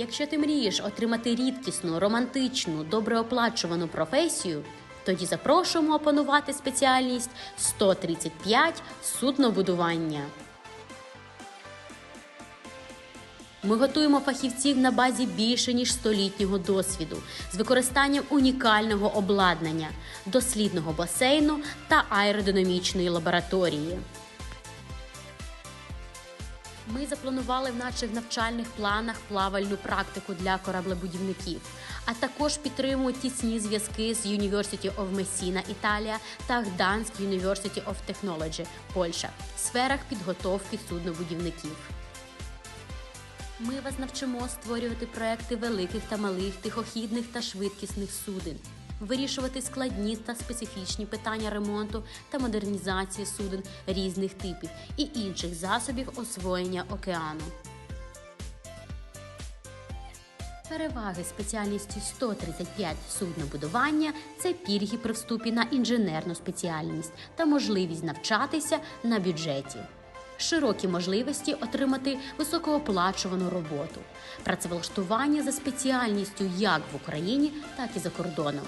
Якщо ти мрієш отримати рідкісну, романтичну, добре оплачувану професію, тоді запрошуємо опанувати спеціальність 135 суднобудування. Ми готуємо фахівців на базі більше ніж столітнього досвіду з використанням унікального обладнання, дослідного басейну та аеродинамічної лабораторії. Ми запланували в наших навчальних планах плавальну практику для кораблебудівників, а також підтримуємо тісні зв'язки з University of Messina, Італія та Gdansk University of Technology, Польща в сферах підготовки суднобудівників. Ми вас навчимо створювати проекти великих та малих, тихохідних та швидкісних суден, вирішувати складні та специфічні питання ремонту та модернізації суден різних типів і інших засобів освоєння океану. Переваги спеціальності 135 суднобудування це пільги при вступі на інженерну спеціальність та можливість навчатися на бюджеті. Широкі можливості отримати високооплачувану роботу, працевлаштування за спеціальністю як в Україні, так і за кордоном,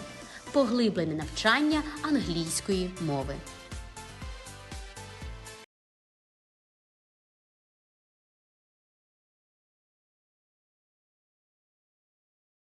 поглиблене навчання англійської мови.